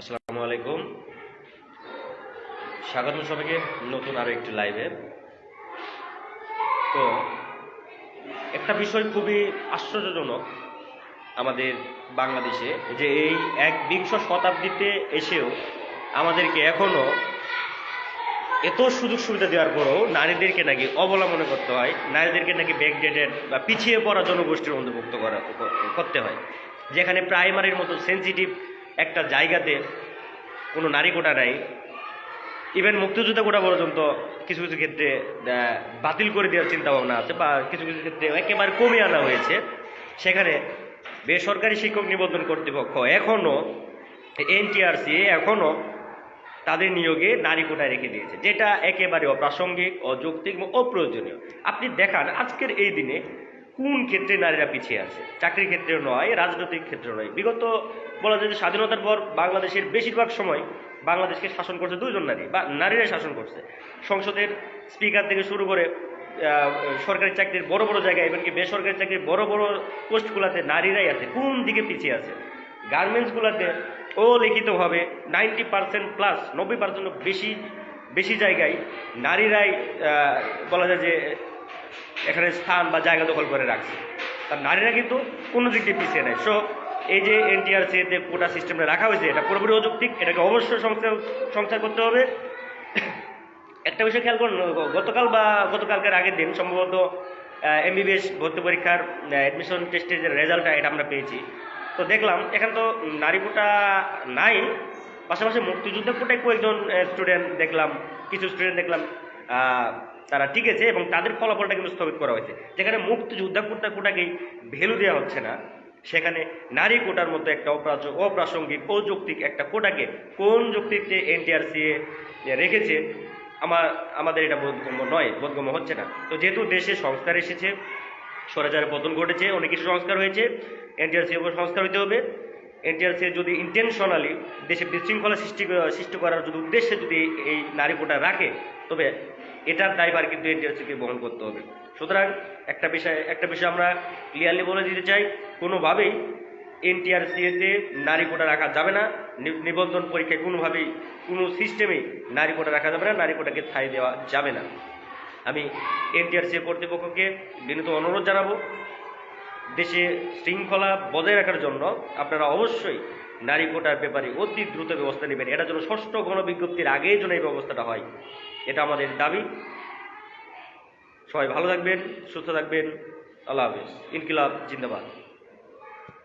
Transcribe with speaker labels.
Speaker 1: আসসালামু আলাইকুম। স্বাগত সবাইকে নতুন আরও একটি লাইভে তো, একটা বিষয় খুবই আশ্চর্যজনক আমাদের বাংলাদেশে, যে এই এক বিংশ শতাব্দীতে এসেও আমাদেরকে এখনও এত সুযোগ সুবিধা দেওয়ার পরও নারীদেরকে নাকি অবলা মনে করতে হয়, নারীদেরকে নাকি ব্যাকডেটেড বা পিছিয়ে পড়া জনগোষ্ঠীর অন্তর্ভুক্ত করা, করতে হয়। যেখানে প্রাইমারির মতো সেন্সিটিভ একটা জায়গাতে কোনো নারী কোটা নাই। ইভেন মুক্তিযোদ্ধা কোটা পর্যন্ত কিছু কিছু ক্ষেত্রে বাতিল করে দেওয়ার চিন্তা ভাবনা আছে বা কিছু কিছু ক্ষেত্রে একেবারে কমিয়ে আনা হয়েছে। সেখানে বেসরকারি শিক্ষক নিবন্ধন কর্তৃপক্ষ এখনও, এনটিআরসি এখনও তাদের নিয়োগে নারী কোটায় রেখে দিয়েছে, যেটা একেবারে অপ্রাসঙ্গিক, অযৌক্তিক এবং অপ্রয়োজনীয়। আপনি দেখান, আজকের এই দিনে কোন ক্ষেত্রে নারীরা পিছিয়ে আছে? চাকরির ক্ষেত্রে নয়, রাজনৈতিক ক্ষেত্রে নয়। বিগত বলা যায় যে স্বাধীনতার পর বাংলাদেশের বেশিরভাগ সময় বাংলাদেশকে শাসন করছে দুইজন নারী, বা নারীরাই শাসন করছে। সংসদের স্পিকার থেকে শুরু করে সরকারি চাকরির বড় বড় জায়গায়, এমনকি বেসরকারি চাকরির বড় বড় পোস্টগুলোতে নারীরাই আছে, কোন দিকে পিছিয়ে আছে? গার্মেন্টসগুলোতে অলিখিতভাবে লিখিতভাবে নাইনটি পার্সেন্ট প্লাস, নব্বই পার্সেন্ট বেশি বেশি জায়গায় নারীরাই বলা যায় যে এখানে স্থান বা জায়গা দখল করে রাখছে। তার নারীরা কিন্তু কোনো দিক পিছিয়ে নেয় সো এই যে এনটিআরসিতে কোটা সিস্টেমটা রাখা হয়েছে, এটা পুরোপুরি অযৌক্তিক, এটাকে অবশ্যই সংস্কার করতে হবে। একটা বিষয় খেয়াল করুন, গতকাল বা গতকালকের আগের দিন সম্ভবত এমবিবিএস ভর্তি পরীক্ষার অ্যাডমিশন টেস্টের যে রেজাল্টটা এটা আমরা পেয়েছি। তো দেখলাম, এখানে তো নারী কোটা নাই, পাশাপাশি মুক্তিযুদ্ধ কোটায় কয়েকজন স্টুডেন্ট দেখলাম, কিছু স্টুডেন্ট দেখলাম তারা টিকেছে এবং তাদের ফলাফলটা কিন্তু স্থগিত করা হয়েছে। যেখানে মুক্তিযোদ্ধা কোটা কোটাকেই ভ্যালু দেওয়া হচ্ছে না, সেখানে নারী কোটার মতো একটা অপ্রাচ- অপ্রাসঙ্গিক, অযৌক্তিক একটা কোটাকে কোন যুক্তিতে এনটিআরসি রেখেছে, আমার আমাদের এটা বোধগম্য নয়, বোধগম্য হচ্ছে না। তো যেহেতু দেশে সংস্কার এসেছে, স্বরাচারের পতন ঘটেছে, অনেক কিছু সংস্কার হয়েছে এনটিআরসির উপর সংস্কার হতে হবে। এনটিআরসি যদি ইন্টেনশনালি দেশে বিশৃঙ্খলা সৃষ্টি সৃষ্টি করার যদি উদ্দেশ্যে যদি এই নারী কোটা রাখে, তবে এটার দায়ভার কিন্তু এনটিআরসিকে বহন করতে হবে। সুতরাং একটা বিষয় একটা বিষয় আমরা ক্লিয়ারলি বলে দিতে চাই, কোনোভাবেই এনটিআরসিএতে নারী কোটা রাখা যাবে না। নিবন্ধন পরীক্ষায় কোনোভাবেই, কোনো সিস্টেমে নারী কোটা রাখা যাবে না, নারী কোটাকে ঠাঁই দেওয়া যাবে না। আমি এনটিআরসি কর্তৃপক্ষকে বিনীত অনুরোধ জানাব দেশে শৃঙ্খলা বজায় রাখার জন্য আপনারা অবশ্যই নারী কোটার ব্যাপারে অতি দ্রুত ব্যবস্থা নেবেন। এটা যেন ষষ্ঠ গণবিজ্ঞপ্তির আগে যেন এই ব্যবস্থাটা হয়। এটা আমাদের দাবি। সবাই ভালো থাকবেন, সুস্থ থাকবেন। আল্লাহ হাফিজ। ইনকিলাব, জিন্দাবাদ।